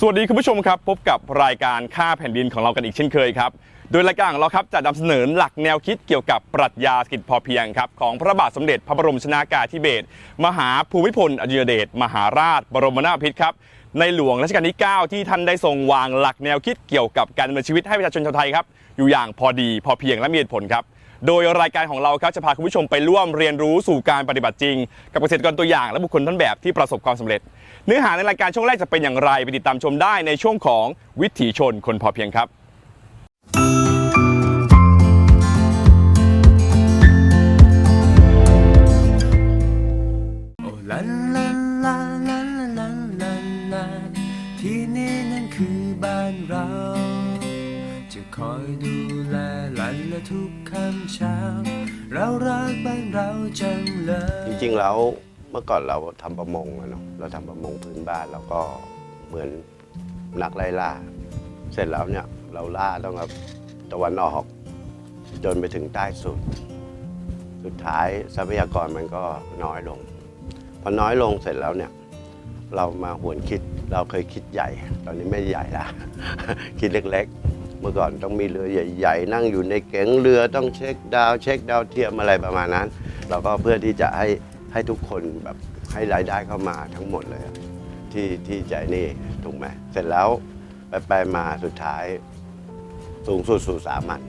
สวัสดีคุณผู้ชมครับ พบกับรายการค่าแผ่นดินของเรากันอีกเช่นเคยครับ โดยรายการของเราครับจะนำเสนอหลักแนวคิดเกี่ยวกับปรัชญาเศรษฐกิจพอเพียงครับของพระบาทสมเด็จพระบรมชนากาธิเบศรมหาภูมิพลอดุลยเดชมหาราช บรมนาถบพิตรครับในหลวงรัชกาลที่ 9 ที่ท่านได้ทรงวางหลักแนวคิดเกี่ยวกับการดำเนินชีวิตให้ประชาชนชาวไทยครับอยู่อย่างพอดีพอเพียงและมีเหตุผลครับโดยรายการของเราครับจะพาคุณผู้ชมไปร่วมเรียนรู้สู่การปฏิบัติจริง กับเกษตรกรตัวอย่างและบุคคลต้นแบบที่ประสบความสำเร็จ เนื้อหาในรายการช่วงแรกจะเป็นอย่างไรไปติดตามชมได้ในช่วงของวิถีชนคนพอเพียงครับที่นี่นั่นคือบ้านเรา จะคอยดูแลหลานและทุกคำเช้า เรารักบ้านเราจังเลย จริงๆแล้ว เมื่อก่อนเราทำประมงอะเนาะเราทำประมงพื้นบ้านเราก็เหมือนนักไล่ล่า เสร็จแล้วเนี่ยเราล่าต้องกับตะวันออกจนไปถึงใต้สุด สุดท้ายทรัพยากรมันก็น้อยลง พอน้อยลงเสร็จแล้วเนี่ยเรามาหวนคิดเราเคยคิดใหญ่ ตอนนี้ไม่ใหญ่ละคิดเล็กๆ เมื่อก่อนต้องมีเรือใหญ่ ๆ นั่งอยู่ในเก๋งเรือต้องเช็คดาว เช็คดาวเทียมอะไรประมาณนั้น เราก็เพื่อที่จะให้ ให้ทุกคนแบบให้รายได้เข้ามาทั้งหมดเลยที่ที่ใจนี่ถูกไหมเสร็จแล้วไปไปมาสุดท้าย สูงสุดสู่สามัญ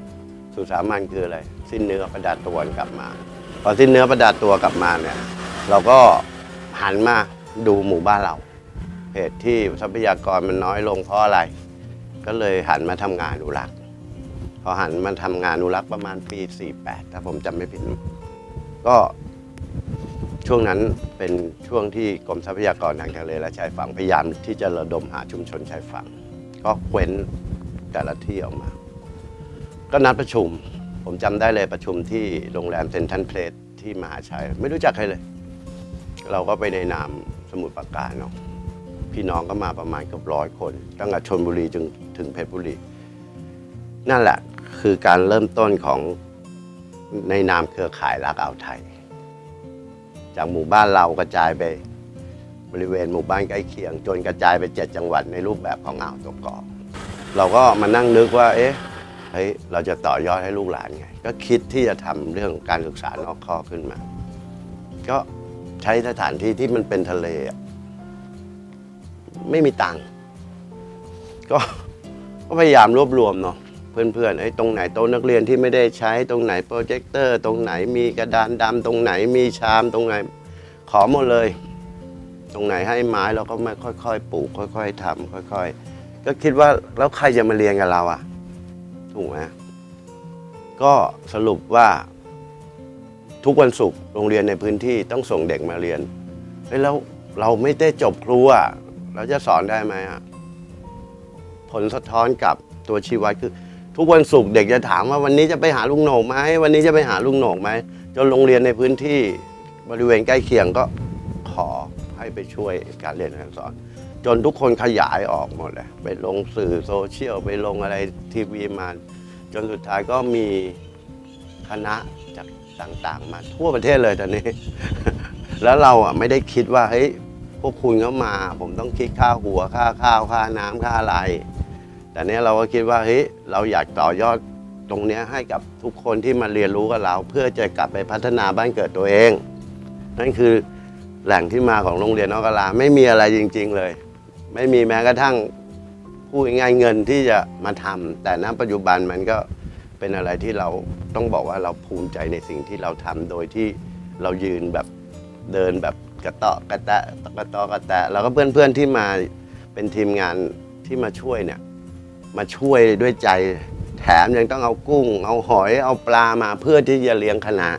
สู่สามัญคืออะไร สิ้นเนื้อประดาตัวกลับมาพอสิ้นเนื้อประดาตัวกลับมาเนี่ยเราก็หันมาดูหมู่บ้านเราเหตุที่ทรัพยากรมันน้อยลงเพราะอะไร ก็เลยหันมาทำงานอนุรักษ์พอหันมาทำงานอนุรักษ์ประมาณปี 48 ถ้าผมจำไม่ผิด ก็ ช่วงนั้นเป็นช่วงที่กรมทรัพยากรทางทะเลและชายฝั่งพยายามที่จะระดมหาชุมชนชายฝั่ง ก็เว้นแต่ละที่ออกมา ก็นัดประชุม ผมจำได้เลยประชุมที่โรงแรมเซนทรัลเพลสที่มหาชัย ไม่รู้จักใครเลย เราก็ไปในนามสมุทรปราการเนาะพี่น้องก็มาประมาณเกือบร้อยคน ตั้งแต่ชนบุรีจนถึงเพชรบุรี นั่นแหละคือการเริ่มต้นของในนามเครือข่ายรักอ่าวไทย จากหมู่บ้านเรากระจายไป บริเวณหมู่บ้านใกล้เคียง จนกระจายไปเจ็ดจังหวัดในรูปแบบของอ่าวตัวเกาะเราก็มานั่งนึกว่า เอ๊ะเฮ้ยเราจะต่อยอดให้ลูกหลานไง ก็คิดที่จะทำเรื่องการศึกษานอกข้อขึ้นมา ก็ใช้สถานที่ที่มันเป็นทะเล ไม่มีตังค์ก็พยายามรวบรวมเนาะ เพื่อนๆไอ้ตรงไหนโต๊ะนักเรียนที่ไม่ได้ใช้ตรงไหนโปรเจคเตอร์ ตรงไหนมีกระดานดำตรงไหนมีชามตรงไหน ขอหมดเลย ตรงไหนให้ไม้เราก็มาค่อยๆปลูกค่อย ๆทำค่อย ๆ ก็คิดว่าแล้วใครจะมาเรียนกับเราอะ ถูกไหมก็สรุปว่า ทุกวันศุกร์โรงเรียนในพื้นที่ต้องส่งเด็กมาเรียนเฮ้ยแล้วเราไม่ได้จบครูอะเราจะสอนได้ไหมอะผลสะท้อนกับตัวชีวัดคือ ทุกวันศุกร์เด็กจะถามว่าวันนี้จะไปหาลุงโหนกไหมวันนี้จะไปหาลุงโหนกไหมจนโรงเรียนในพื้นที่บริเวณใกล้เคียงก็ขอให้ไปช่วยการเรียนการสอน จนทุกคนขยายออกหมดเลยไปลงสื่อโซเชียลไปลงอะไรทีวีมาจนสุดท้ายก็มีคณะจากต่างๆ มาทั่วประเทศเลยตอนนี้ แล้วเราอะไม่ได้คิดว่าเฮ้ยพวกคุณเข้ามา ผมต้องคิดค่าหัวค่าข้าวค่าน้ำค่าอะไร แต่เนี้ยเราก็คิดว่าเฮ้ยเราอยากต่อยอดตรงเนี้ยให้กับทุกคนที่มาเรียนรู้กับเรา เพื่อจะกลับไปพัฒนาบ้านเกิดตัวเอง นั่นคือแหล่งที่มาของโรงเรียนนอกกลาไม่มีอะไรจริง ๆ เลย ไม่มีแม้กระทั่งพูดง่ายเงินที่จะมาทำแต่ณปัจจุบันมันก็เป็นอะไรที่เราต้องบอกว่าเราภูมิใจในสิ่งที่เราทำโดยที่เรายืนแบบเดินแบบกระเตาะกระแตะกระตาะกระแตะแล้วก็เพื่อนๆที่มาเป็นทีมงานที่มาช่วยเนี่ย มาช่วยด้วยใจ แถมยังต้องเอากุ้ง เอาหอยเอาปลามาเพื่อที่จะเลี้ยงคณะ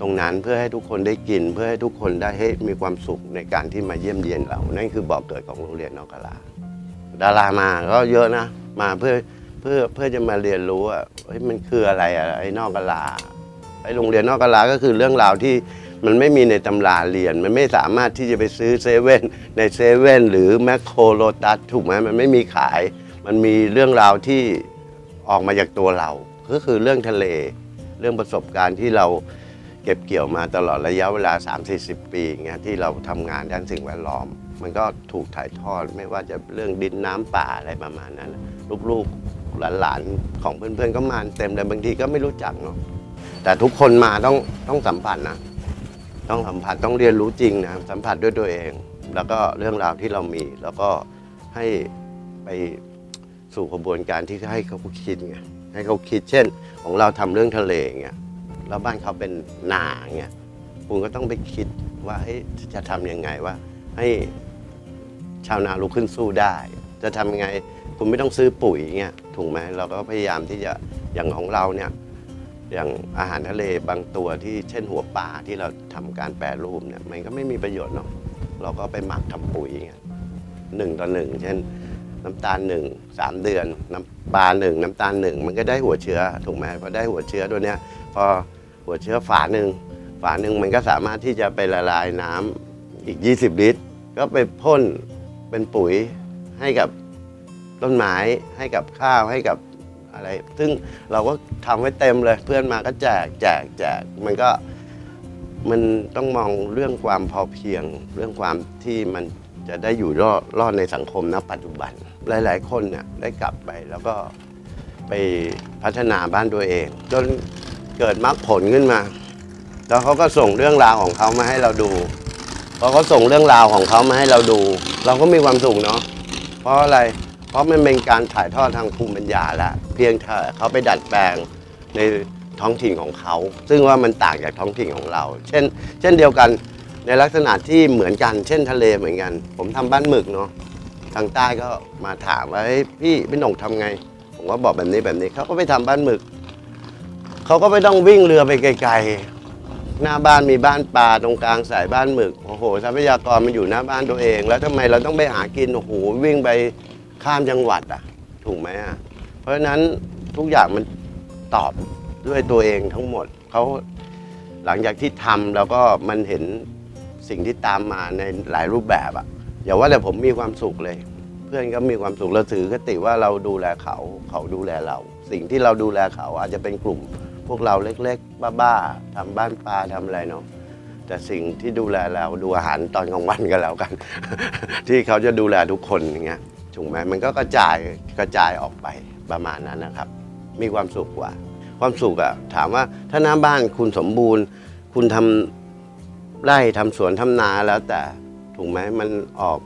ตรงนั้นเพื่อให้ทุกคนได้กิน เพื่อให้ทุกคนได้ให้มีความสุขในการที่มาเยี่ยมเยียนเรา นั่นคือบอกเกิดของโรงเรียนนอกกลาดารามาก็เยอะนะ มาเพื่อเพื่อเพื่อจะมาเรียนรู้ว่าเฮ้ยมันคืออะไรอะไอ้นอกกลาไอ้โรงเรียนนอกกลาก็คือเรื่องราวที่มันไม่มีในตำราเรียน มันไม่สามารถที่จะไปซื้อเซเว่นในเซเว่นหรือแมคโครโลตัสถูกไหมมันไม่มีขาย มันมีเรื่องราวที่ออกมาจากตัวเรา ก็คือเรื่องทะเล เรื่องประสบการณ์ที่เราเก็บเกี่ยวมาตลอดระยะเวลา 3-40 ปีอย่างเงี้ยที่เราทำงานด้านสิ่งแวดล้อม มันก็ถูกถ่ายทอดไม่ว่าจะเรื่องดินน้ำป่าอะไรประมาณนั้น ลูกๆหลานๆของเพื่อนๆก็มาเต็มเลยบางทีก็ไม่รู้จักเนาะแต่ทุกคนมาต้องต้องสัมผัสนะ ต้องสัมผัสต้องเรียนรู้จริงนะสัมผัสด้วยตัวเอง แล้วก็เรื่องราวที่เรามีแล้วก็ให้ไป สู่กระบวนการที่ให้เขาคิดไงให้เขาคิดเช่น ของเราทำเรื่องทะเลเงี้ยแล้วบ้านเขาเป็นนาเงี้ยคุณก็ต้องไปคิดว่าจะทำยังไงว่า ให้ชาวนาลุกขึ้นสู้ได้ จะทำยังไงคุณไม่ต้องซื้อปุ๋ยเงี้ยถูกไหมเราก็พยายามที่จะอย่างของเราเนี่ยอย่างอาหารทะเลบางตัวที่เช่นหัวปลาที่เราทำการแปรรูปเนี่ยมันก็ไม่มีประโยชน์เนาะเราก็ไปหมักทำปุ๋ยอย่างเงี้ยหนึ่งต่อหนึ่งเช่น น้ำตาลหนึ่งสามเดือนน้ำปลาหนึ่งน้ำตาลหนึ่งมันก็ได้หัวเชื้อถูกไหมพอได้หัวเชื้อตัวเนี้ยพอหัวเชื้อฝาหนึ่งฝาหนึ่งมันก็สามารถที่จะไปละลายน้ำอีก 20 ลิตร ก็ไปพ่นเป็นปุ๋ยให้กับต้นไม้ให้กับข้าวให้กับอะไร ซึ่งเราก็ทำไว้เต็มเลย เพื่อนมาก็แจกแจกแจกมันก็มันต้องมองเรื่องความพอเพียง เรื่องความที่มันจะได้อยู่รอดรอดในสังคมณปัจจุบัน หลาย ๆ คนเนี่ยได้กลับไปแล้วก็ไปพัฒนาบ้านตัวเอง จนเกิดมรรคผลขึ้นมา แล้วเขาก็ส่งเรื่องราวของเขามาให้เราดูพอเขาส่งเรื่องราวของเขามาให้เราดู เราก็มีความสุขเนาะเพราะอะไร เพราะมันเป็นการถ่ายทอดทางภูมิปัญญาล้วเพียงแต่เขาไปดัดแปลงในท้องถิ่นของเขา ซึ่งว่ามันต่างจากท้องถิ่นของเรา เช่น เช่นเดียวกันในลักษณะที่เหมือนกัน เช่นทะเลเหมือนกัน ผมทำบ้านหมึกเนาะ ทางใต้ก็มาถามว่าเฮ้ยพี่พี่หน่งทำไง ผมก็บอกแบบนี้แบบนี้เขาก็ไปทำบ้านหมึก เขาก็ไม่ต้องวิ่งเรือไปไกลๆ หน้าบ้านมีบ้านปลาตรงกลางสายบ้านหมึกโอ้โหทรัพยากรมันอยู่หน้าบ้านตัวเอง แล้วทำไมเราต้องไปหากินโอ้โหวิ่งไปข้ามจังหวัดอะ ถูกไหมอะเพราะฉะนั้นทุกอย่างมันตอบด้วยตัวเองทั้งหมดเขาหลังจากที่ทำแล้วก็มันเห็นสิ่งที่ตามมาในหลายรูปแบบอะ อย่าว่าแต่ผมมีความสุขเลย เพื่อนก็มีความสุขเราถือคติว่าเราดูแลเขาเขาดูแลเรา สิ่งที่เราดูแลเขาอาจจะเป็นกลุ่ม พวกเราเล็กๆ บ้าๆทำบ้านปลาทำอะไรเนาะแต่สิ่งที่ดูแลเราดูอาหารตอนกลางวันก็แล้วกัน ที่เขาจะดูแลทุกคนอย่างเงี้ยถูกไหมมันก็กระจายกระจายออกไปประมาณนั้นนะครับ มีความสุขกว่า ความสุขอะถามว่าถ้าหน้าบ้านคุณสมบูรณ์ คุณทำไร่ทำสวนทำนาแล้วแต่ ถูกไหมมันออก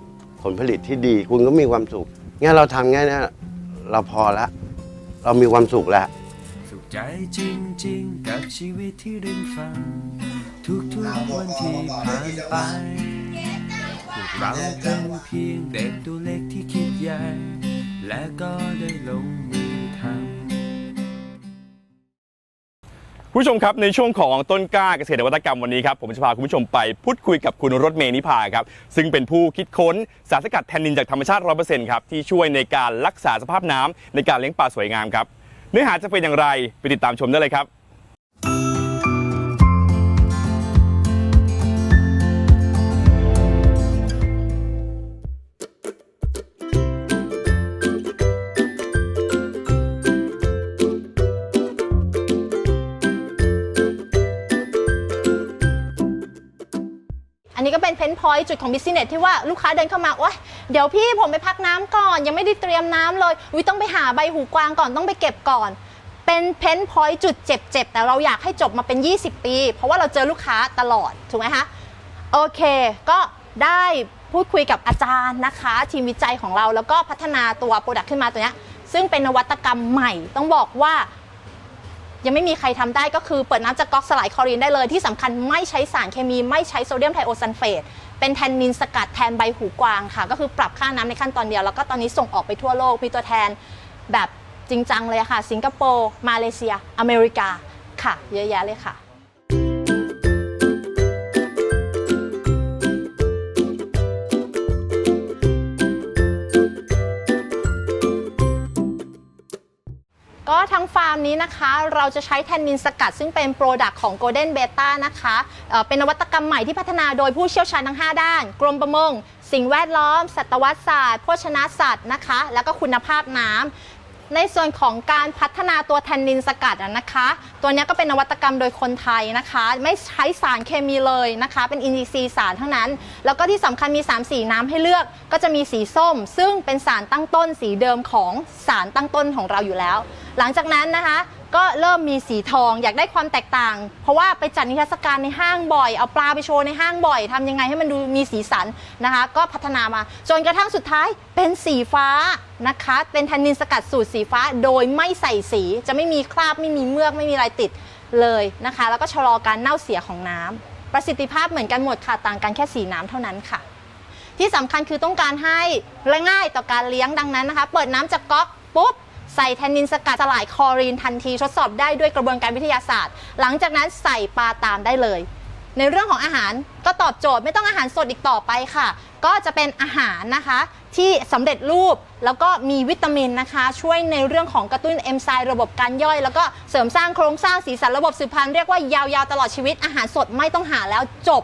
ผลผลิตที่ดี คุณก็มีความสุขงั้นเราทำง่ายนะเราพอละ เรามีความสุขแล้ว สุขใจจริงๆ กับชีวิตที่ริมฝั่งทุกๆวันที่ผ่านไปพวกเราเป็นเพียงเด็กตัวเล็กที่คิดใหญ่ และก็ได้ลง ผู้ชมครับในช่วงของต้นกล้าเกษตรนวัตกรรมวันนี้ครับผมจะพาคุณผู้ชมไปพูดคุยกับคุณรถเมนิพาครับซึ่งเป็นผู้คิดค้นสารสกัดแทนนินจากธรรมชาติ 100%ครับที่ช่วยในการรักษาสภาพน้ำในการเลี้ยงปลาสวยงามครับเนื้อหาจะเป็นอย่างไรไปติดตามชมได้เลยครับ พอยต์จุดของบิสเนสที่ว่าลูกค้าเดินเข้ามาโอ๊ยเดี๋ยวพี่ผมไปพักน้ำก่อน ยังไม่ได้เตรียมน้ำเลยวิต้องไปหาใบหูกวางก่อนต้องไปเก็บก่อน เป็นเพนพอยต์จุดเจ็บๆแต่เราอยากให้จบมาเป็น 20 ปี เพราะว่าเราเจอลูกค้าตลอดถูกไหมคะ โอเคก็ได้พูดคุยกับอาจารย์นะคะ ทีมวิจัยของเราแล้วก็พัฒนาตัวโปรดักต์ขึ้นมาตัวเนี้ยซึ่งเป็นนวัตกรรมใหม่ ต้องบอกว่า ยังไม่มีใครทำได้ก็คือเปิดน้ำจากก๊อกสลายคลอรีนได้เลยที่สำคัญไม่ใช้สารเคมีไม่ใช้โซเดียมไทโอซัลเฟต เป็นแทนนินสกัดแทนใบหูกวางค่ะ ก็คือปรับค่าน้ำในขั้นตอนเดียว แล้วก็ตอนนี้ส่งออกไปทั่วโลก มีตัวแทนแบบจริงจังเลยค่ะ สิงคโปร์ มาเลเซีย อเมริกา ค่ะ เยอะแยะเลยค่ะ ก็ทั้งฟาร์มนี้นะคะ เราจะใช้แทนนินสกัด ซึ่งเป็นโปรดักต์ของ Golden Beta นะคะเเป็นนวัตกรรมใหม่ที่พัฒนาโดยผู้เชี่ยวชาญทั้ง 5 ด้าน กรมประมง สิ่งแวดล้อม สัตวศาสตร์ โภชนาสัตว์นะคะ แล้วก็คุณภาพน้ำ ในส่วนของการพัฒนาตัวแทนนินสกัดนะคะ ตัวนี้ก็เป็นนวัตกรรมโดยคนไทยนะคะ ไม่ใช้สารเคมีเลยนะคะ เป็นอินทรีย์สารทั้งนั้น แล้วก็ที่สำคัญมี 3 สีน้ำให้เลือก ก็จะมีสีส้ม ซึ่งเป็นสารตั้งต้นสีเดิมของสารตั้งต้นของเราอยู่แล้ว หลังจากนั้นนะคะ ก็เริ่มมีสีทองอยากได้ความแตกต่าง เพราะว่าไปจัดนิทรรศการในห้างบ่อย เอาปลาไปโชว์ในห้างบ่อยทำยังไงให้มันดูมีสีสันนะคะ ก็พัฒนามาจนกระทั่งสุดท้ายเป็นสีฟ้านะคะ เป็นแทนนินสกัดสูตรสีฟ้าโดยไม่ใส่สีจะไม่มีคราบไม่มีเมือกไม่มีอะไรติดเลยนะคะ แล้วก็ชะลอการเน่าเสียของน้ำประสิทธิภาพเหมือนกันหมดค่ะต่างกันแค่สีน้ำเท่านั้นค่ะ ที่สำคัญคือต้องการให้และง่ายต่อการเลี้ยงดังนั้นนะคะ เปิดน้ำจากก๊อกปุ๊บ ใส่แทนนินสกัดสลายคอรีนทันทีทดสอบได้ด้วยกระบวนการวิทยาศาสตร์ หลังจากนั้นใส่ปลาตามได้เลย ในเรื่องของอาหารก็ตอบโจทย์ไม่ต้องอาหารสดอีกต่อไปค่ะ ก็จะเป็นอาหารนะคะที่สำเร็จรูปแล้วก็มีวิตามินนะคะ ช่วยในเรื่องของกระตุ้นเอนไซม์ระบบการย่อย แล้วก็เสริมสร้างโครงสร้างสีสันระบบสืบพันธุ์เรียกว่ายาวๆตลอดชีวิตอาหารสดไม่ต้องหาแล้วจบ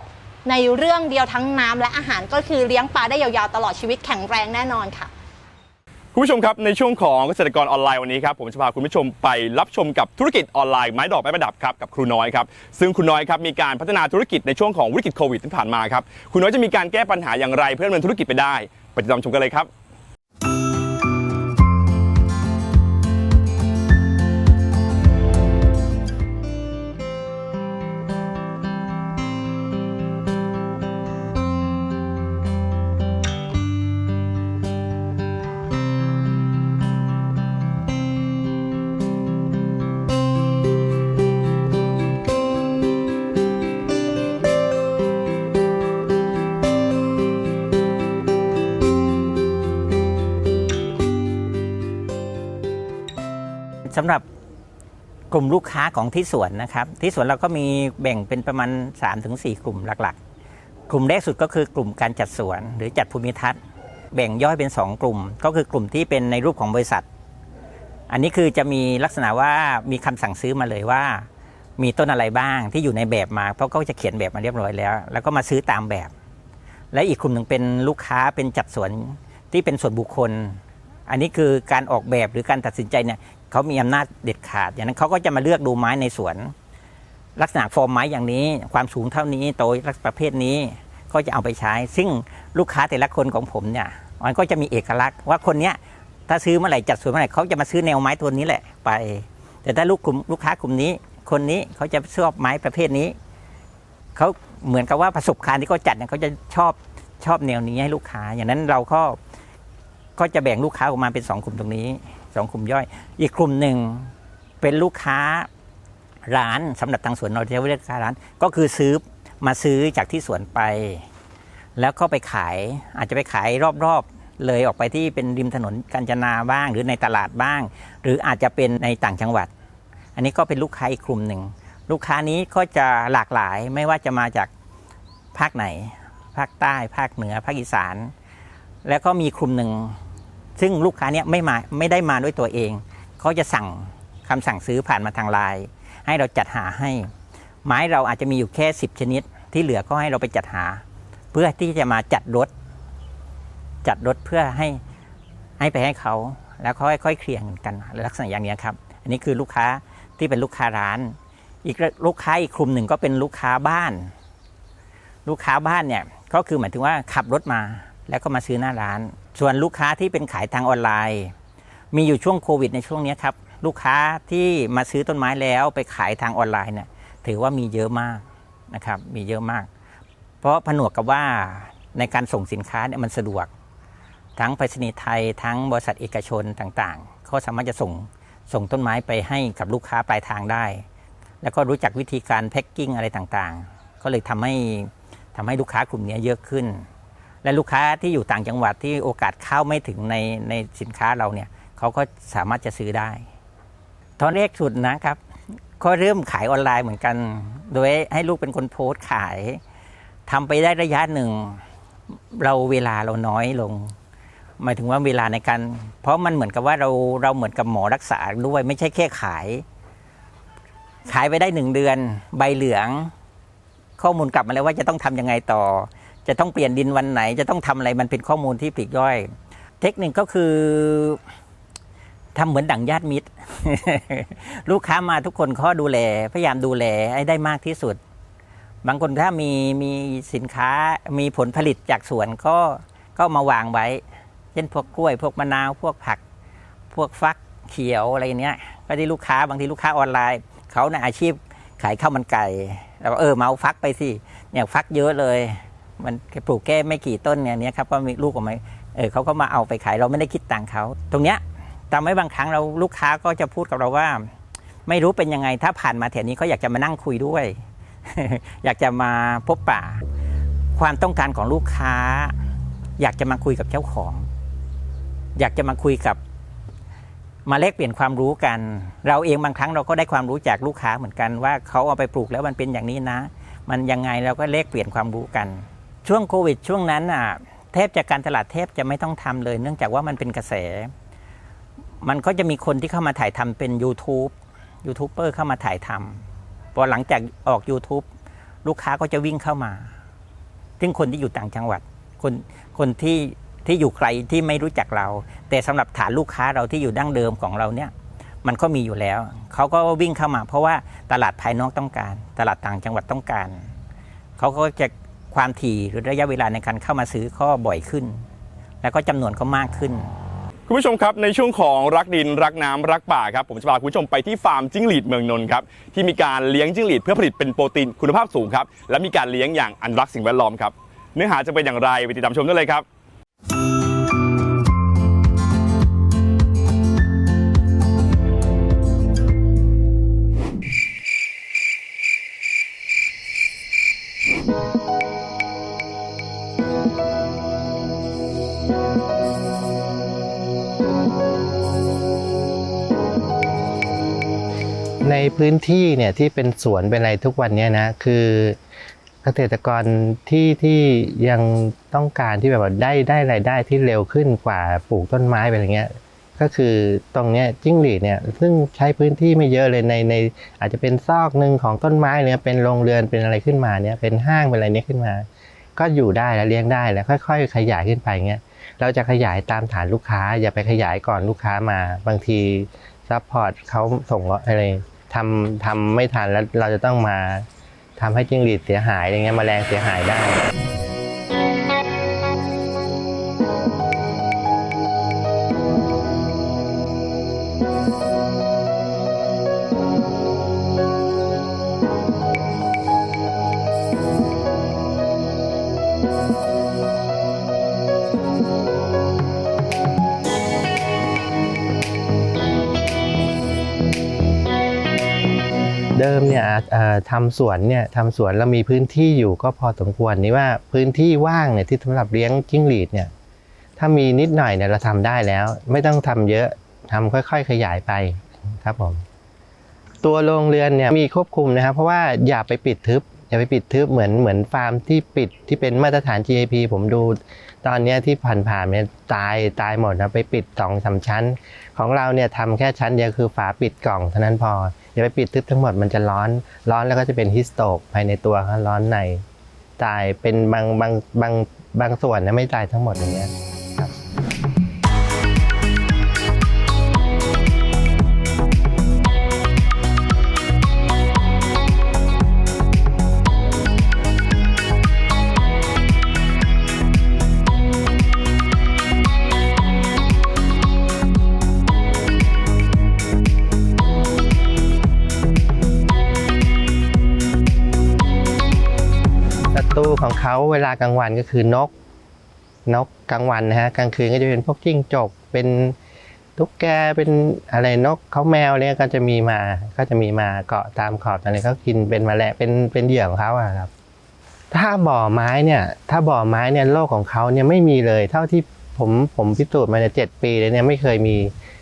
ในเรื่องเดียวทั้งน้ำและอาหารก็คือเลี้ยงปลาได้ยาวๆตลอดชีวิตแข็งแรงแน่นอนค่ะ คุณผู้ชมครับในช่วงของเกษตรกรออนไลน์วันนี้ครับผมจะพาคุณผู้ชมไปรับชมกับธุรกิจออนไลน์ไม้ดอกไม้ประดับครับกับครูน้อยครับซึ่งครูน้อยครับมีการพัฒนาธุรกิจในช่วงของวิกฤตโควิดที่ผ่านมาครับครูน้อยจะมีการแก้ปัญหาอย่างไร เพื่อดำเนินธุรกิจไปได้ไปติดตามชมกันเลยครับ ลุ่มลูกค้าของที่สวนนะครับที่สวนเราก็มีแบ่งเป็นประมาณ 3-4 กลุ่มหลักๆ กลุ่มแรกสุดก็คือกลุ่มการจัดสวน หรือจัดภูมิทัศน์ แบ่งย่อยเป็น 2 กลุ่ม ก็คือกลุ่มที่เป็นในรูปของบริษัท อันนี้คือจะมีลักษณะว่ามีคำสั่งซื้อมาเลยว่า มีต้นอะไรบ้างที่อยู่ในแบบมา เพราะก็จะเขียนแบบมาเรียบร้อยแล้ว แล้วก็มาซื้อตามแบบ และอีกกลุ่มหนึ่งเป็นลูกค้าเป็นจัดสวนที่เป็นส่วนบุคคลอันนี้คือการออกแบบหรือการตัดสินใจเนี่ย เขามีอำนาจเด็ดขาดอย่างนั้นเขาก็จะมาเลือกดูไม้ในสวน ลักษณะฟอร์มไม้อย่างนี้ ความสูงเท่านี้โตลักษณะประเภทนี้ก็จะเอาไปใช้ ซึ่งลูกค้าแต่ละคนของผมเนี่ยมันก็จะมีเอกลักษณ์ว่าคนเนี้ยถ้าซื้อเมื่อไหร่จัดสวนเมื่อไหร่เขาจะมาซื้อแนวไม้ตัวนี้แหละไป แต่ถ้าลูกกลุ่มลูกค้ากลุ่มนี้ คนนี้เขาจะชอบไม้ประเภทนี้เขาเหมือนกับว่าประสบการณ์ที่เขาจัดเนี่ยเขาจะชอบชอบแนวนี้ให้ลูกค้า อย่างนั้นเราก็ก็จะแบ่งลูกค้าออกมาเป็นสองกลุ่มตรงนี้ สองกลุ่มย่อย อีกกลุ่มหนึ่งเป็นลูกค้าร้านสำหรับทางสวนเราจะเรียกว่าลูกค้าร้าน ก็คือซื้อมาซื้อจากที่สวนไป แล้วก็ไปขายอาจจะไปขายรอบๆ เลยออกไปที่เป็นริมถนนกาญจนาบ้าง หรือในตลาดบ้าง หรืออาจจะเป็นในต่างจังหวัด อันนี้ก็เป็นลูกค้าอีกกลุ่มหนึ่งลูกค้านี้ก็จะหลากหลายไม่ว่าจะมาจากภาคไหน ภาคใต้ ภาคเหนือ ภาคอีสาน แล้วก็มีกลุ่มหนึ่ง ซึ่งลูกค้าเนี้ยไม่มาไม่ได้มาด้วยตัวเอง เขาจะสั่งคำสั่งซื้อผ่านมาทางไลน์ให้เราจัดหาให้ ไม้เราอาจจะมีอยู่แค่ 10 ชนิด ที่เหลือก็ให้เราไปจัดหา เพื่อที่จะมาจัดรถ จัดรถเพื่อให้ให้ไปให้เขา แล้วเขาค่อยๆเคลียร์กันลักษณะอย่างนี้ครับ อันนี้คือลูกค้าที่เป็นลูกค้าร้าน อีกลูกค้าอีกกลุ่มหนึ่งก็เป็นลูกค้าบ้าน ลูกค้าบ้านเนี่ยก็คือหมายถึงว่าขับรถมาแล้วก็มาซื้อหน้าร้าน ส่วนลูกค้าที่เป็นขายทางออนไลน์ มีอยู่ช่วงโควิดในช่วงนี้ครับ ลูกค้าที่มาซื้อต้นไม้แล้วไปขายทางออนไลน์เนี่ยถือว่ามีเยอะมากนะครับ มีเยอะมาก เพราะผนวกกับว่าในการส่งสินค้าเนี่ยมันสะดวก ทั้งไปรษณีย์ไทยทั้งบริษัทเอกชนต่างๆเขาสามารถจะส่งส่งต้นไม้ไปให้กับลูกค้าปลายทางได้ แล้วก็รู้จักวิธีการแพ็กกิ้งอะไรต่างๆ ก็เลยทำให้ทำให้ลูกค้ากลุ่มนี้เยอะขึ้น และลูกค้าที่อยู่ต่างจังหวัดที่โอกาสเข้าไม่ถึงในในสินค้าเราเนี่ยเขาก็สามารถจะซื้อได้ตอนแรกสุดนะครับก็เริ่มขายออนไลน์เหมือนกัน โดยให้ลูกเป็นคนโพสต์ขายทำไปได้ระยะหนึ่ง เราเวลาเราน้อยลง หมายถึงว่าเวลาในการ เพราะมันเหมือนกับว่าเราเราเหมือนกับหมอรักษาด้วย ไม่ใช่แค่ขาย ขายไปได้หนึ่งเดือน ใบเหลือง ข้อมูลกลับมาแล้วว่าจะต้องทำยังไงต่อ จะต้องเปลี่ยนดินวันไหน จะต้องทำอะไรมันเป็นข้อมูลที่ปลีกย่อย เทคนิคก็คือทำเหมือนดั่งญาติมิตร ลูกค้ามาทุกคนก็ดูแล พยายามดูแลให้ได้มากที่สุด บางคนถ้ามีมีสินค้ามีผลผลิตจากสวนก็ก็มาวางไว้ เช่นพวกกล้วย พวกมะนาว พวกผัก พวกฟักเขียวอะไรเนี้ยก็ที่ลูกค้าบางทีลูกค้าออนไลน์ เขาในอาชีพขายข้าวมันไก่แล้วเออมาเอาฟักไปสิเนี่ยฟักเยอะเลย มันปลูกแค่ไม่กี่ต้นเนี่ยเนี้ยครับก็มีลูกออกมาเออเขาก็มาเอาไปขายเราไม่ได้คิดตังค์เขาตรงเนี้ยทำให้บางครั้งเราลูกค้าก็จะพูดกับเราว่า ไม่รู้เป็นยังไงถ้าผ่านมาแถวนี้เขาอยากจะมานั่งคุยด้วย อยากจะมาพบปะความต้องการของลูกค้า อยากจะมาคุยกับเจ้าของ อยากจะมาคุยกับ มาแลกเปลี่ยนความรู้กัน เราเองบางครั้งเราก็ได้ความรู้จากลูกค้าเหมือนกันว่าเขาเอาไปปลูกแล้วมันเป็นอย่างนี้นะ มันยังไงเราก็แลกเปลี่ยนความรู้กัน ช่วงโควิดช่วงนั้นอะแทบจะกการตลาดแทบจะไม่ต้องทำเลย เนื่องจากว่ามันเป็นกระแส มันก็จะมีคนที่เข้ามาถ่ายทำเป็น YouTube ยูทูบเบอร์เข้ามาถ่ายทำพอหลังจากออก YouTube ลูกค้าก็จะวิ่งเข้ามา ซึ่งคนที่อยู่ต่างจังหวัด คนคนที่ที่อยู่ไกลที่ไม่รู้จักเรา แต่สำหรับฐานลูกค้าเราที่อยู่ดั้งเดิมของเราเนี่ย มันก็มีอยู่แล้ว เขาก็วิ่งเข้ามา เพราะว่าตลาดภายนอกต้องการ ตลาดต่างจังหวัดต้องการ เขาก็จะ ความถี่หรือระยะเวลาในการเข้ามาซื้อก็บ่อยขึ้น แล้วก็จำนวนก็มากขึ้น คุณผู้ชมครับในช่วงของรักดินรักน้ำรักป่าครับผมจะพาคุณผู้ชมไปที่ฟาร์มจิ้งหรีดเมืองนนท์ครับที่มีการเลี้ยงจิ้งหรีดเพื่อผลิตเป็นโปรตีนคุณภาพสูงครับและมีการเลี้ยงอย่างอนุรักษ์สิ่งแวดล้อมครับเนื้อหาจะเป็นอย่างไรไปติดตามชมได้เลยครับ ในพื้นที่เนี่ยที่เป็นสวนเป็นอะไรทุกวันเนี้ยนะคือเกษตรกรที่ที่ยังต้องการที่แบบว่าได้ได้รายได้ที่เร็วขึ้นกว่าปลูกต้นไม้ไปอะไรเงี้ยก็คือตรงเนี้ยจิ้งหรีดเนี่ยซึ่งใช้พื้นที่ไม่เยอะเลยในในอาจจะเป็นซอกหนึ่งของต้นไม้เนี่ยเป็นโรงเรือนเป็นอะไรขึ้นมาเนี่ยเป็นห้างเป็นอะไรเนี้ยขึ้นมา ก็อยู่ได้แล้วเลี้ยงได้แล้วค่อย ๆ ขยายขึ้นไปเงี้ยเราจะขยายตามฐานลูกค้า อย่าไปขยายก่อนลูกค้ามาบางทีซัพพอร์ตเขาส่งอะไร ทำทำไม่ทันแล้วเราจะต้องมาทำให้จิ้งหรีดเสียหายอย่างเงี้ยแมลงเสียหายได้ เดิมเนี่ยทำสวนเนี่ยทำสวนเรามีพื้นที่อยู่ก็พอสมควรนี่ว่าพื้นที่ว่างเนี่ยที่สำหรับเลี้ยงจิ้งหรีดเนี่ยถ้ามีนิดหน่อยเนี่ยเราทำได้แล้ว ไม่ต้องทำเยอะทำค่อย ๆ ขยายไปครับผมตัวโรงเรือนเนี่ยมีควบคุมนะครับ เพราะว่าอย่าไปปิดทึบอย่าไปปิดทึบเหมือนเหมือนฟาร์มที่ปิดที่เป็นมาตรฐาน GAP ผมดู ตอนนี้ที่ผ่านๆเนี่ยตายตายหมดนะไปปิดสองสามชั้น ของเราเนี่ยทำแค่ชั้นเดียวคือฝาปิดกล่องเท่านั้นพอ อย่าไปปิดทึบทั้งหมดมันจะร้อน ร้อนแล้วก็จะเป็นฮิสโตกภายในตัวครับร้อนในตายเป็นบางบางบางบางส่วนนะไม่ตายทั้งหมดอย่างเงี้ย เขาเวลากลางวันก็คือนก นกกลางวันนะฮะกลางคืนก็จะเป็นพวกจิ้งจกเป็นตุ๊กแกเป็นอะไรนกเขาแมวเนี่ยก็จะมีมาก็จะมีมาเกาะตามขอบอะไรเขากินเป็นมาแมลงเป็นเป็นเหยื่อของเขาอะครับ ถ้าบ่อไม้เนี่ย ถ้าบ่อไม้เนี่ยโรคของเขาเนี่ยไม่มีเลยเท่าที่ผมผมพิสูจน์มาเนี่ยเจ็ดปีเลยเนี่ยไม่เคยมี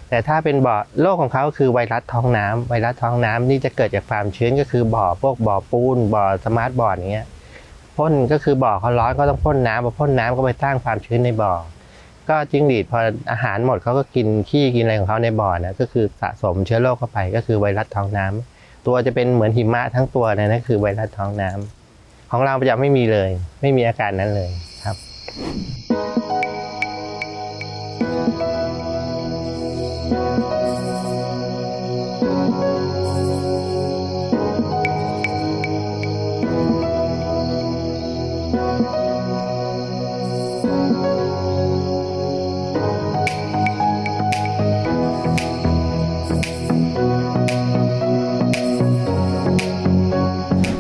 แต่ถ้าเป็นบ่อโรคของเขาคือไวรัสท้องน้ำไวรัสท้องน้ำนี่จะเกิดจากความชื้นก็คือบ่อพวกบ่อปูนบ่อสมาร์ทบอร์ดอย่างเงี้ย พ่นก็คือบ่อเขาร้อนก็ต้องพ่นน้ำพอพ่นน้ำก็ไปสร้างความชื้นในบ่อ ก็จิ้งหรีดพออาหารหมดเขาก็กินขี้กินอะไรของเขาในบ่อนะก็คือสะสมเชื้อโรคเข้าไปก็คือไวรัสท้องน้ำตัวจะเป็นเหมือนหิมะทั้งตัวนะนั่นคือไวรัสท้องน้ำของเราจะไม่มีเลย ไม่มีอาการนั้นเลยครับ「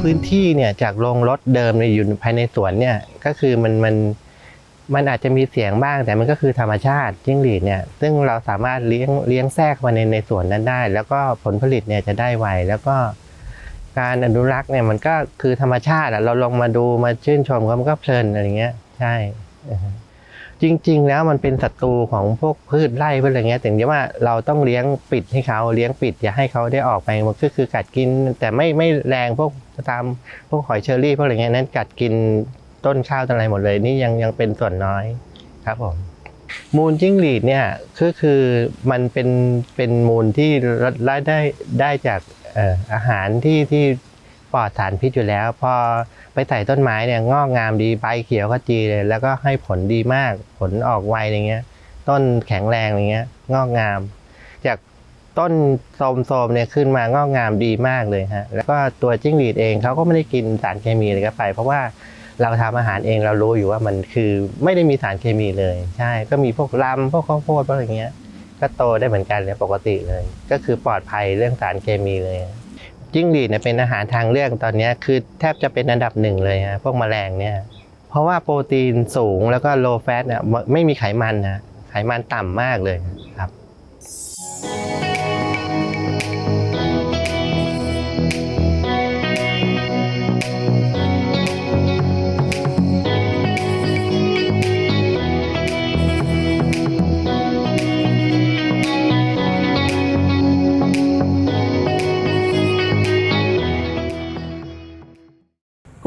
พื้นที่เนี่ยจากโรงรถเดิมเนี่ยอยู่ภายในสวนเนี่ยก็คือมันมันมันอาจจะมีเสียงบ้างแต่มันก็คือธรรมชาติจิ้งหรีดเนี่ยซึ่งเราสามารถเลี้ยงเลี้ยงแทรกมาในในสวนนั้นได้ แล้วก็ผลผลิตเนี่ยจะได้ไวแล้วก็การอนุรักษ์เนี่ยมันก็คือธรรมชาติเราลองมาดูมาชื่นชมเขามันก็เพลินอะไรเงี้ย ใช่ จริง ๆ แล้วมันเป็นศัตรูของพวกพืชไร่พวกอะไรเงี้ยแต่ที่ว่าเราต้องเลี้ยงปิดให้เขาเลี้ยงปิดอย่าให้เขาได้ออกไปมันก็คือกัดกิน แต่ไม่ไม่แรงพวกตามพวกหอยเชอรี่พวกอะไรเงี้ยนั้นกัดกินต้นข้าวต้นอะไรหมดเลย นี่ยังยังเป็นส่วนน้อยครับผมมูลจิ้งหรีดเนี่ยก็คือมันเป็นเป็นมูลที่ได้ได้ได้จากอออาหารที่ที่ปลอดสารพิษอยู่แล้ว พอ ไปใส่ต้นไม้เนี่ยงอกงามดีใบเขียวก็จีเลย แล้วก็ให้ผลดีมากผลออกไวอะไรเงี้ย ต้นแข็งแรงอะไรเงี้ย งอกงาม จากต้นโทรมๆเนี่ยขึ้นมางอกงามดีมากเลยฮะแล้วก็ตัวจิ้งหรีดเองเขาก็ไม่ได้กินสารเคมีอะไรก็ไป เพราะว่าเราทำอาหารเองเรารู้อยู่ว่ามันคือไม่ได้มีสารเคมีเลย ใช่ก็มีพวกลำพวกข้าวโพดพวกอะไรเงี้ย ก็โตได้เหมือนกันเลยปกติเลย ก็คือปลอดภัยเรื่องสารเคมีเลย จิ้งหรีดเนี่ยเป็นอาหารทางเลือกตอนนี้คือแทบจะเป็นอันดับหนึ่งเลยฮะพวกแมลงเนี่ยเพราะว่าโปรตีนสูงแล้วก็โลแฟตเนี่ยไม่ไม่มีไขมันนะไขมันต่ำมากเลยครับ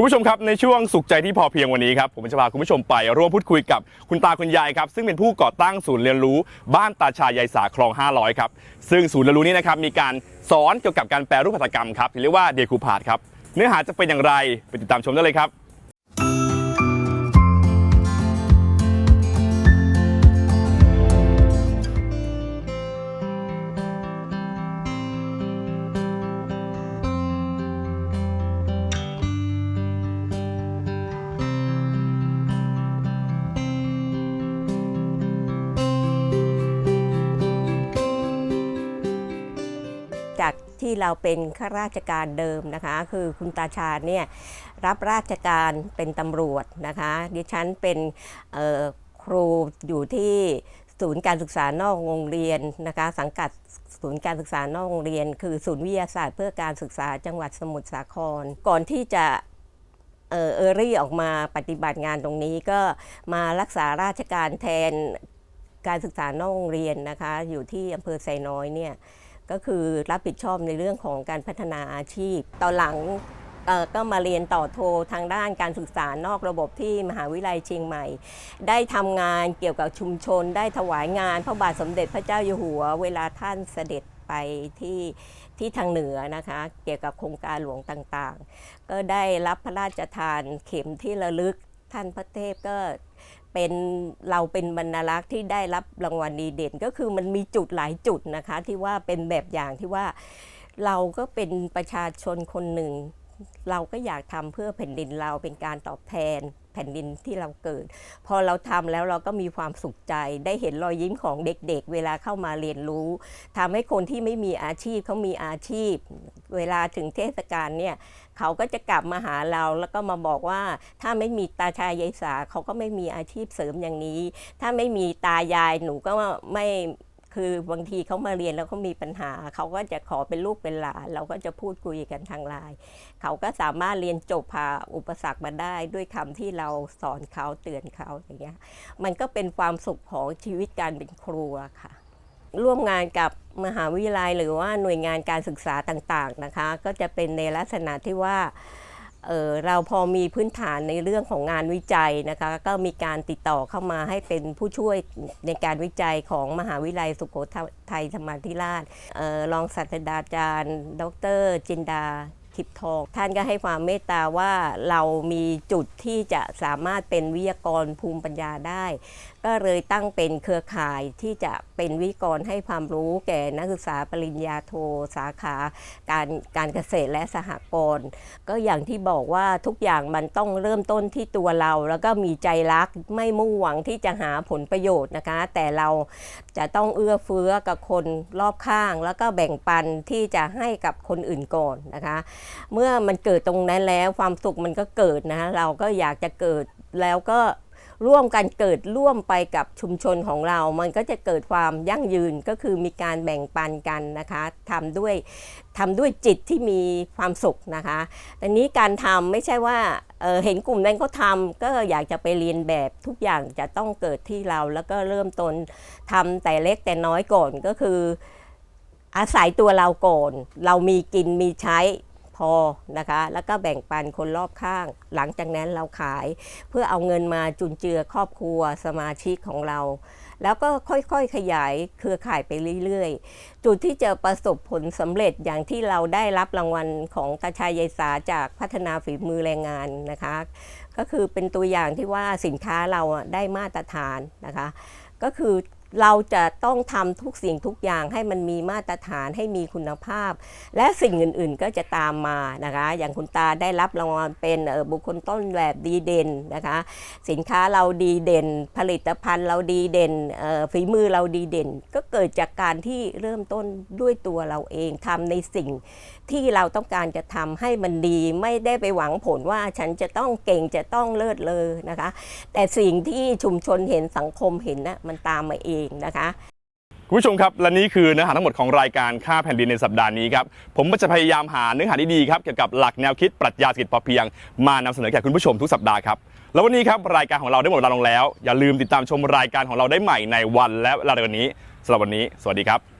คุณผู้ชมครับในช่วงสุขใจที่พอเพียงวันนี้ครับผมจะพาคุณผู้ชมไปร่วมพูดคุยกับคุณตาคุณยายครับซึ่งเป็นผู้ก่อตั้งศูนย์เรียนรู้บ้านตาชายายสาคลอง 500 ครับซึ่งศูนย์เรียนรู้นี้นะครับมีการสอนเกี่ยวกับการแปรรูปหัตถกรรมครับที่เรียกว่าเดคูพาดครับเนื้อหาจะเป็นอย่างไรไปติดตามชมได้เลยครับ ที่เราเป็นข้าราชการเดิมนะคะ คือคุณตาชาเนี่ยรับราชการเป็นตำรวจนะคะ ดิฉันเป็นครูอยู่ที่ศูนย์การศึกษานอกโรงเรียนนะคะ สังกัดศูนย์การศึกษานอกโรงเรียน คือศูนย์วิทยาศาสตร์เพื่อการศึกษาจังหวัดสมุทรสาคร ก่อนที่จะเออเออรี่ออกมาปฏิบัติงานตรงนี้ก็มารักษาราชการแทนการศึกษานอกโรงเรียนนะคะ อยู่ที่อำเภอไซน้อยเนี่ย ก็คือรับผิดชอบในเรื่องของการพัฒนาอาชีพ ต่อหลังก็มาเรียนต่อโททางด้านการศึกษานอกระบบที่มหาวิทยาลัยเชียงใหม่ ได้ทำงานเกี่ยวกับชุมชน ได้ถวายงานพระบาทสมเด็จพระเจ้าอยู่หัว เวลาท่านเสด็จไปที่ที่ทางเหนือนะคะ เกี่ยวกับโครงการหลวงต่างๆ ก็ได้รับพระราชทานเข็มที่ระลึกท่านพระเทพก็ เป็นเราเป็นบรรลักษ์ที่ได้รับรางวัลดีเด่น ก็คือมันมีจุดหลายจุดนะคะที่ว่าเป็นแบบอย่างที่ว่าเราก็เป็นประชาชนคนหนึ่ง เราก็อยากทำเพื่อแผ่นดินเราเป็นการตอบแทนแผ่นดินที่เราเกิด พอเราทำแล้วเราก็มีความสุขใจ ได้เห็นรอยยิ้มของเด็กๆเวลาเข้ามาเรียนรู้ทำให้คนที่ไม่มีอาชีพเขามีอาชีพ เวลาถึงเทศกาลเนี่ยเขาก็จะกลับมาหาเราแล้วก็มาบอกว่า ถ้าไม่มีตาชายยายสาเขาก็ไม่มีอาชีพเสริมอย่างนี้ ถ้าไม่มีตายายหนูก็ไม่ คือบางทีเขามาเรียนแล้วเขามีปัญหา เขาก็จะขอเป็นลูกเป็นหลาน เราก็จะพูดคุยกันทางไลน์เขาก็สามารถเรียนจบผ่าอุปสรรคมาได้ด้วยคำที่เราสอนเขาเตือนเขาอย่างเงี้ยมันก็เป็นความสุขของชีวิตการเป็นครูอะค่ะ ร่วมงานกับมหาวิทยาลัยหรือว่าหน่วยงานการศึกษาต่างๆนะคะ ก็จะเป็นในลักษณะที่ว่า เเราพอมีพื้นฐานในเรื่องของงานวิจัยนะคะก็มีการติดต่อเข้ามาให้เป็นผู้ช่วยในการวิจัยของมหาวิทยาลัยสุโขทัยธรรมาธิราชรองศาสตราจารย์ ดร จินดาทิพทอง ท่านก็ให้ความเมตตาว่าเรามีจุดที่จะสามารถเป็นวิทยากรภูมิปัญญาได้ก็เลยตั้งเป็นเครือข่ายที่จะเป็นวิกรให้ความรู้แก่นักศึกษาปริญญาโทสาขาการการเกษตรและสหกรณ์ก็อย่างที่บอกว่าทุกอย่างมันต้องเริ่มต้นที่ตัวเรา แล้วก็มีใจรักไม่มุ่งหวังที่จะหาผลประโยชน์นะคะ แต่เราจะต้องเอื้อเฟื้อกับคนรอบข้าง แล้วก็แบ่งปันที่จะให้กับคนอื่นก่อนนะคะ เมื่อมันเกิดตรงนั้นแล้วความสุขมันก็เกิดนะเราก็อยากจะเกิดแล้วก็ ร่วมกันเกิดร่วมไปกับชุมชนของเรา มันก็จะเกิดความยั่งยืนก็คือมีการแบ่งปันกันนะคะทำด้วยทำด้วยจิตที่มีความสุขนะคะแต่นี้การทำไม่ใช่ว่าเเห็นกลุ่มนั้นเขาทำก็อยากจะไปเรียนแบบทุกอย่างจะต้องเกิดที่เราแล้วก็เริ่มต้นทำแต่เล็กแต่น้อยก่อนก็คืออาศัยตัวเราก่อน เรามีกินมีใช้ พอนะคะ แล้วก็แบ่งปันคนรอบข้าง หลังจากนั้นเราขาย เพื่อเอาเงินมาจุนเจือครอบครัวสมาชิกของเรา แล้วก็ค่อยๆขยายเครือข่ายไปเรื่อยๆ จุดที่จะประสบผลสำเร็จอย่างที่เราได้รับรางวัลของตาชายยายสาจากพัฒนาฝีมือแรงงานนะคะ ก็คือเป็นตัวอย่างที่ว่าสินค้าเราได้มาตรฐานนะคะ ก็คือ เราจะต้องทำทุกสิ่งทุกอย่างให้มันมีมาตรฐานให้มีคุณภาพ และสิ่งอื่นๆก็จะตามมานะคะ อย่างคุณตาได้รับรางวัลเป็นออบุคคลต้นแบบดีเด่นนะคะ สินค้าเราดีเด่น ผลิตภัณฑ์เราดีเด่นออฝีมือเราดีเด่น ก็เกิดจากการที่เริ่มต้นด้วยตัวเราเองทำในสิ่ง ที่เราต้องการจะทำให้มันดีไม่ได้ไปหวังผลว่าฉันจะต้องเก่งจะต้องเลิศเลอนะคะ แต่สิ่งที่ชุมชนเห็นสังคมเห็นนะมันตามมาเองนะคะคุณผู้ชมครับ และนี่คือเนื้อหาทั้งหมดของรายการค่าแผ่นดินในสัปดาห์นี้ครับ ผมก็จะพยายามหาเนื้อหาดีๆครับเกี่ยวกับหลักแนวคิดปรัชญาเศรษฐกิจพอเพียง มานำเสนอแก่คุณผู้ชมทุกสัปดาห์ครับ แล้ววันนี้ครับรายการของเราได้หมดเวลาลงแล้ว อย่าลืมติดตามชมรายการของเราได้ใหม่ในวันและเวลาเดียวกันนี้สำหรับวันนี้ สวัสดีครับ